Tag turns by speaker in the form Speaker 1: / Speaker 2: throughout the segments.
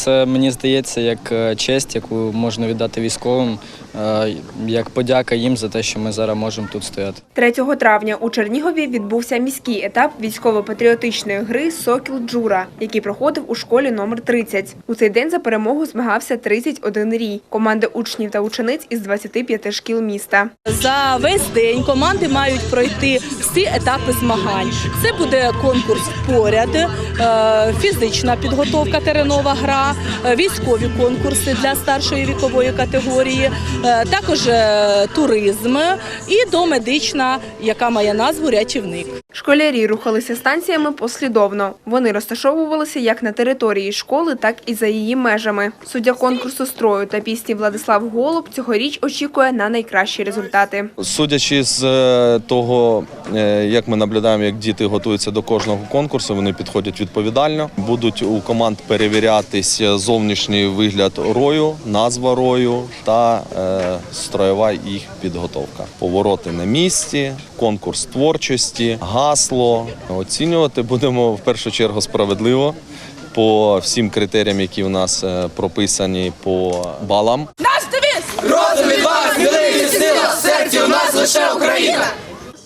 Speaker 1: Це мені здається як е, честь, яку можна віддати військовим, е, як подяка їм за те, що ми зараз можемо тут стояти.
Speaker 2: 3 травня у Чернігові відбувся міський етап військово-патріотичної гри Сокіл Джура, який проходив у школі номер 30. У цей день за перемогу змагався 31 рій. Команди учнів та учениць із 25 шкіл міста.
Speaker 3: За весь день команди мають пройти всі етапи змагань. Це буде конкурс поряд, е, фізична підготовка, теренова гра, е, військові конкурси для старшої вікової категорії, е, також е, туризм і домедична, яка має назву рятівник.
Speaker 2: Школярі рухалися станціями послідовно. Вони розташовувалися як на території школи, так і за її межами. Суддя конкурсу строю та пісні Владислав Голуб цьогоріч очікує на найкращі результати.
Speaker 4: Судячи з е, того, е, як ми наблюдаємо, як діти готуються до кожного конкурсу, вони підходять відповідально. Будуть у команд перевірятись зовнішній вигляд рою, назва рою та е, строєва їх підготовка. Повороти на місці, конкурс творчості, гасло. Оцінювати будемо в першу чергу справедливо. По всім критеріям, які у нас е, прописані по балам. Настиві розуміли сила серці. У нас лише Україна.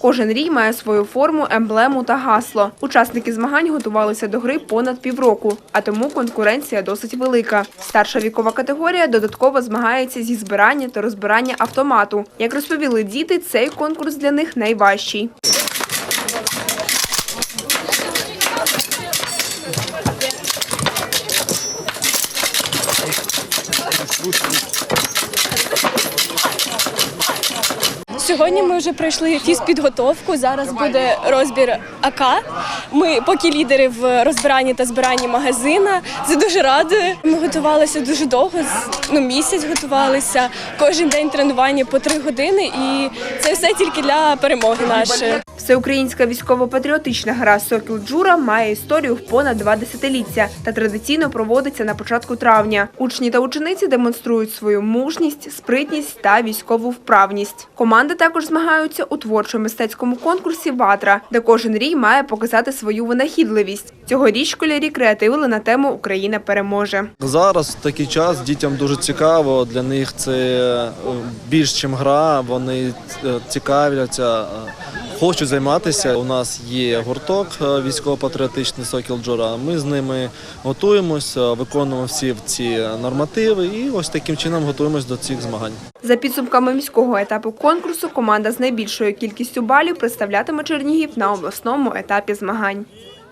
Speaker 2: Кожен рій має свою форму, емблему та гасло. Учасники змагань готувалися до гри понад півроку, а тому конкуренція досить велика. Старша вікова категорія додатково змагається зі збирання та розбирання автомату. Як розповіли діти, цей конкурс для них найважчий. Пусть, пусть.
Speaker 5: Сьогодні ми вже пройшли фізпідготовку. Зараз буде розбір АК. Ми поки лідери в розбиранні та збиранні магазина. Це дуже радує. Ми готувалися дуже довго, ну місяць готувалися. Кожен день тренування по три години, і це все тільки для перемоги нашої.
Speaker 2: Всеукраїнська військово-патріотична гра Сокіл Джура має історію в понад два десятиліття та традиційно проводиться на початку травня. Учні та учениці демонструють свою мужність, спритність та військову вправність. Команди також змагаються у творчо-мистецькому конкурсі Ватра, де кожен рій має показати свою винахідливість. Цьогоріч школярі креативили на тему Україна переможе.
Speaker 6: Зараз такий час дітям дуже цікаво. Для них це е, більш ніж гра. Вони е, цікавляться, хочуть займатися. У нас є гурток е, військово-патріотичний Сокіл Джора. Ми з ними готуємося, виконуємо всі ці нормативи і ось таким чином готуємось до цих змагань.
Speaker 2: За підсумками міського етапу конкурсу, команда з найбільшою кількістю балів представлятиме Чернігів на обласному етапі змагань.